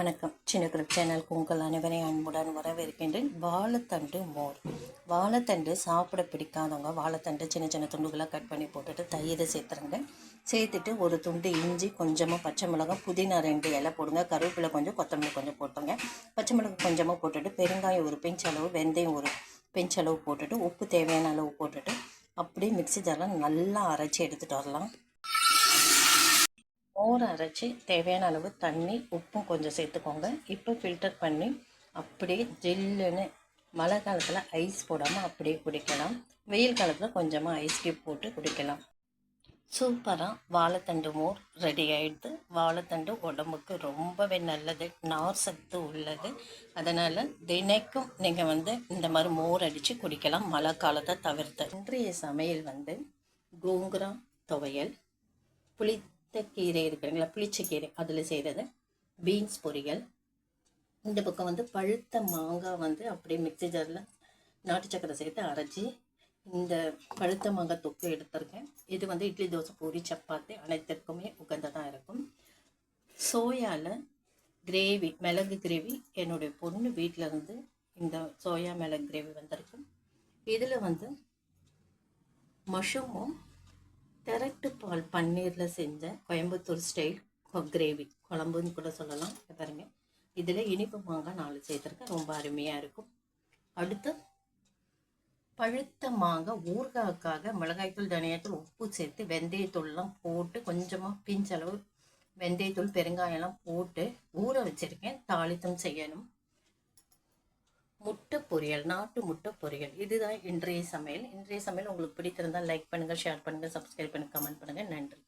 வணக்கம். சின்ன குரூப் சேனலுக்கு உங்கள் அனைவரையும் அன்புடன் வரவேற்கின்றேன். வாழைத்தண்டு மோர். வாழைத்தண்டு சாப்பிட பிடிக்காதவங்க வாழைத்தண்டு சின்ன சின்ன துண்டுகளாக கட் பண்ணி போட்டுட்டு தயிரை சேர்த்துருங்க. சேர்த்துட்டு ஒரு துண்டு இஞ்சி கொஞ்சமாக பச்சை மிளகாய் புதினா ரெண்டு இலை போடுங்க. கருவேப்பிலை கொஞ்சம் கொத்தமல்லி கொஞ்சம் போட்டுருங்க. பச்சை மிளகாய் கொஞ்சமாக போட்டுட்டு பெருங்காயம் ஒரு பெஞ்ச் அளவு வெந்தயம் ஒரு பெஞ்ச் அளவு போட்டுட்டு உப்பு தேவையான அளவு போட்டுட்டு அப்படியே மிக்ஸி ஜாரில் நல்லா அரைச்சி எடுத்துகிட்டு வரலாம். மோர் அரைச்சி தேவையான அளவு தண்ணி உப்பும் கொஞ்சம் சேர்த்துக்கோங்க. இப்போ ஃபில்டர் பண்ணி அப்படியே ஜில்லுன்னு மழை காலத்தில் ஐஸ் போடாமல் அப்படியே குடிக்கலாம். வெயில் காலத்தில் கொஞ்சமாக ஐஸ் கியூப் போட்டு குடிக்கலாம். சூப்பராக வாழைத்தண்டு மோர் ரெடி ஆகிடுது வாழைத்தண்டு உடம்புக்கு ரொம்பவே நல்லது. நார் சத்து உள்ளது. அதனால் தினைக்கும் நீங்கள் வந்து இந்த மாதிரி மோர் அடித்து குடிக்கலாம். மழை காலத்தை தவிர்த்து. இன்றைய சமையல் வந்து கோங்குரா துவையல் புளி புளித்த கீரை இருக்குங்களா புளிச்சக்கீரை. அதில் செய்கிறது பீன்ஸ் பொரியல். இந்த பக்கம் வந்து பழுத்த மாங்காய் வந்து அப்படியே மிக்சி ஜாரில் நாட்டு சக்கரை சேர்த்து அரைச்சி இந்த பழுத்த மாங்காய் தொக்கு எடுத்திருக்கேன். இது வந்து இட்லி தோசை பூரி சப்பாத்தி அனைத்திற்குமே உகந்ததாக இருக்கும். சோயாவில் கிரேவி மிளகு கிரேவி என்னுடைய பொண்ணு வீட்டில் இருந்து இந்த சோயா மிளகு கிரேவி வந்திருக்கு. இதில் வந்து மஷ்ரூமும் திரட்டு பால் பன்னீரில் செஞ்ச கோயம்புத்தூர் ஸ்டைல் கிரேவி குழம்புன்னு கூட சொல்லலாம் பாருங்க இதில் இனிப்பு மாங்காய் நாலு சேர்த்துருக்கேன். ரொம்ப அருமையாக இருக்கும். அடுத்து பழுத்த மாங்காய் ஊறுகாய்க்காக மிளகாய்த்தூள் தனியாத்தூள் உப்பு சேர்த்து வெந்தயத்தூள்லாம் போட்டு கொஞ்சமாக பிஞ்சளவு வெந்தயத்தூள் பெருங்காயம்லாம் போட்டு ஊற வச்சுருக்கேன். தாளித்தம் செய்யணும். முட்டை பொரியல் நாட்டு முட்டை பொரியல் இதுதான் இன்றைய சமையல். இன்றைய சமையல் உங்களுக்கு பிடித்திருந்தால் லைக் பண்ணுங்கள் ஷேர் பண்ணுங்கள் சப்ஸ்கிரைப் பண்ணுங்கள் கமெண்ட் பண்ணுங்கள் நன்றி.